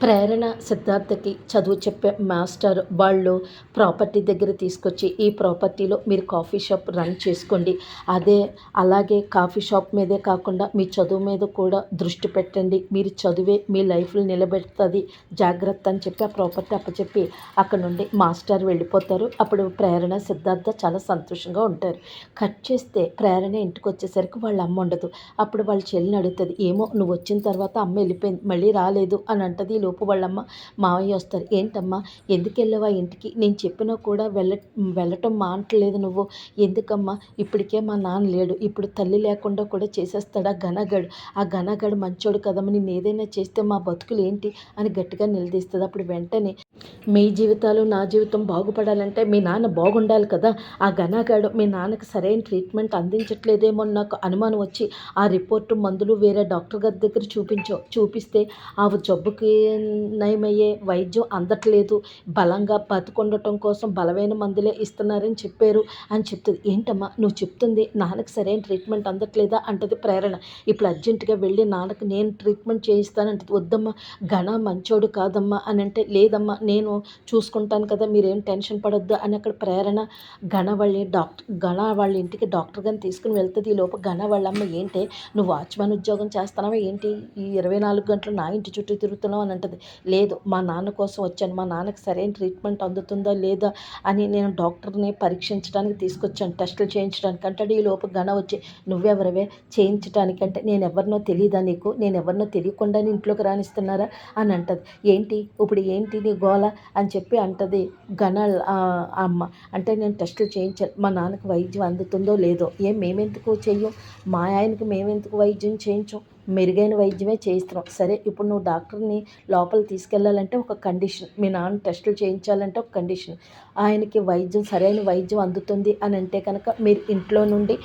ప్రేరణ సిద్ధార్థకి చదువు చెప్పే మాస్టర్ వాళ్ళు ప్రాపర్టీ దగ్గర తీసుకొచ్చి ఈ ప్రాపర్టీలో మీరు కాఫీ షాప్ రన్ చేసుకోండి. అదే అలాగే కాఫీ షాప్ మీదే కాకుండా మీ చదువు మీద కూడా దృష్టి పెట్టండి. మీరు చదివే మీ లైఫ్లో నిలబెడుతుంది. జాగ్రత్త అని చెప్పి ఆ ప్రాపర్టీ అప్పచెప్పి అక్కడ నుండి మాస్టర్ వెళ్ళిపోతారు. అప్పుడు ప్రేరణ సిద్ధార్థ చాలా సంతోషంగా ఉంటారు. కట్ చేస్తే ప్రేరణ ఇంటికి వచ్చేసరికి వాళ్ళ అమ్మ ఉండదు. అప్పుడు వాళ్ళ చెల్లిని అడుగుతుంది ఏమో నువ్వు వచ్చిన తర్వాత అమ్మ వెళ్ళిపోయింది మళ్ళీ రాలేదు అని అంటది లోపు వాళ్ళమ్మ మావయ్య వస్తారు. ఏంటమ్మా? ఎందుకు వెళ్ళావా ఇంటికి? నేను చెప్పినా కూడా వెళ్ళ వెళ్ళటం మానట్లేదు నువ్వు. ఎందుకమ్మా? ఇప్పటికే మా నాన్న లేడు. ఇప్పుడు తల్లి లేకుండా కూడా చేసేస్తాడు ఆ ఘనగడు? ఆ ఘనగడు మంచోడు కదమ్మా. నేను ఏదైనా చేస్తే మా బతుకులు ఏంటి? అని గట్టిగా నిలదీస్తుంది. అప్పుడు వెంటనే మీ జీవితాలు నా జీవితం బాగుపడాలంటే మీ నాన్న బాగుండాలి కదా. ఆ ఘనాగాడు మీ నాన్నకి సరైన ట్రీట్మెంట్ అందించట్లేదేమో నాకు అనుమానం వచ్చి ఆ రిపోర్టు మందులు వేరే డాక్టర్ గారి దగ్గర చూపించో చూపిస్తే ఆ జబ్బుకి నయమయ్యే వైద్యం అందట్లేదు. బలంగా బతుకుండటం కోసం బలమైన మందులే ఇస్తున్నారని చెప్పారు అని చెప్తుంది. ఏంటమ్మా నువ్వు చెప్తుంది నాన్నకి సరైన ట్రీట్మెంట్ అందట్లేదా అంటది ప్రేరణ. ఇప్పుడు అర్జెంటుగా వెళ్ళి నాన్నకి నేను ట్రీట్మెంట్ చేయిస్తానంటది. వద్దమ్మా ఘన మంచోడు కాదమ్మా అని అంటే లేదమ్మా నేను చూసుకుంటాను కదా మీరేం టెన్షన్ పడొద్దు అని అక్కడ ప్రేరణ ఘన వాళ్ళ డాక్టర్ ఘన వాళ్ళ ఇంటికి డాక్టర్ గారిని తీసుకుని వెళ్తుంది. ఈ లోపు ఘన వాళ్ళమ్మ ఏంటి నువ్వు వాచ్మెన్ ఉద్యోగం చేస్తున్నావా? ఏంటి ఈ ఇరవై నాలుగు గంటలు నా ఇంటి చుట్టూ తిరుగుతున్నావు? అని అంటది. లేదు మా నాన్న కోసం వచ్చాను. మా నాన్నకి సరైన ట్రీట్మెంట్ అందుతుందా లేదా? అని నేను డాక్టర్ని పరీక్షించడానికి తీసుకొచ్చాను. టెస్టులు చేయించడానికి. అంటే ఈ లోపు గణ వచ్చి నువ్వెవరవే? చేయించడానికి అంటే నేను ఎవరినో తెలియదా నీకు? నేను ఎవరినో తెలియకుండా ఇంట్లోకి రాణిస్తున్నారా అని అంటది. ఏంటి? ఇప్పుడు ఏంటి నీ గో గోల అని చెప్పి అంటది ఘన అమ్మ. అంటే నేను టెస్టులు చేయించాను మా నాన్నకి వైద్యం అందుతుందో లేదో ఏం మేమెందుకు చెయ్యం? మా ఆయనకి మేమెందుకు వైద్యం చేయించాం? మెరుగైన వైద్యమే చేయిస్తున్నాం. సరే ఇప్పుడు నువ్వు డాక్టర్ని లోపల తీసుకెళ్ళాలంటే ఒక కండిషన్. మీ నాన్న టెస్టులు చేయించాలంటే ఒక కండిషన్. ఆయనకి వైద్యం సరైన వైద్యం అందుతుంది అని అంటే కనుక మీరు ఇంట్లో నుండి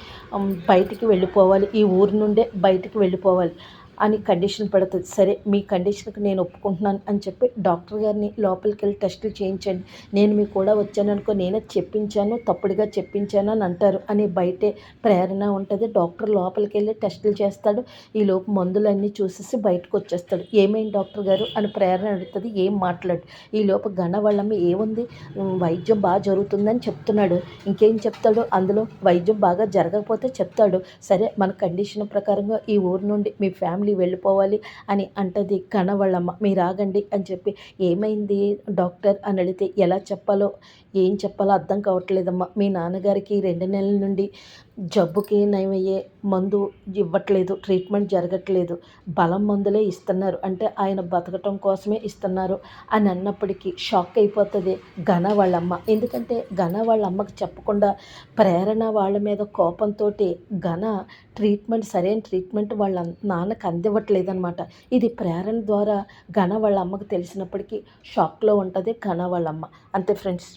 బయటికి వెళ్ళిపోవాలి. ఈ ఊరు నుండే బయటికి వెళ్ళిపోవాలి. అని కండిషన్ పడుతుంది. సరే మీ కండిషన్కి నేను ఒప్పుకుంటున్నాను అని చెప్పి డాక్టర్ గారిని లోపలికి వెళ్ళి టెస్టులు చేయించండి. నేను మీకు కూడా వచ్చాను అనుకో నేనే చెప్పించాను తప్పుడుగా చెప్పించాను అని అంటారు. అని బయటే ప్రేరణ ఉంటుంది. డాక్టర్ లోపలికి వెళ్ళి టెస్టులు చేస్తాడు. ఈ లోపు మందులన్నీ చూసేసి బయటకు వచ్చేస్తాడు. ఏమైంది డాక్టర్ గారు అని ప్రేరణ అడుగుతుంది ఏం మాట్లాడు. ఈ లోపు గణ వాళ్ళమ్మ ఏముంది? వైద్యం బాగా జరుగుతుందని చెప్తున్నాడు. ఇంకేం చెప్తాడు? అందులో వైద్యం బాగా జరగకపోతే చెప్తాడు. సరే మన కండిషన్ ప్రకారంగా ఈ ఊరు నుండి మీ ఫ్యామిలీ నుండి వెళ్ళిపోవాలి అని అంటది కనవళ్ళమ్మ. మీరు ఆగండి అని చెప్పి ఏమైంది డాక్టర్? అని అడిగితే ఎలా చెప్పాలో ఏం చెప్పాలో అర్థం కావట్లేదమ్మా. మీ నాన్నగారికి రెండు నెలల నుండి జబ్బుకి నయమయ్యే మందు ఇవ్వట్లేదు ట్రీట్మెంట్ జరగట్లేదు బలం మందులే ఇస్తున్నారు. అంటే ఆయన బతకటం కోసమే ఇస్తున్నారు అని అన్నప్పటికీ షాక్ అయిపోతుంది ఘన వాళ్ళమ్మ. ఎందుకంటే ఘన వాళ్ళ అమ్మకి చెప్పకుండా ప్రేరణ వాళ్ళ మీద కోపంతో ఘన ట్రీట్మెంట్ సరైన ట్రీట్మెంట్ వాళ్ళ నాన్నకు అందివ్వట్లేదనమాట ఇది ప్రేరణ ద్వారా ఘన వాళ్ళ అమ్మకు తెలిసినప్పటికీ షాక్లో ఉంటుంది ఘన వాళ్ళమ్మ. అంతే ఫ్రెండ్స్.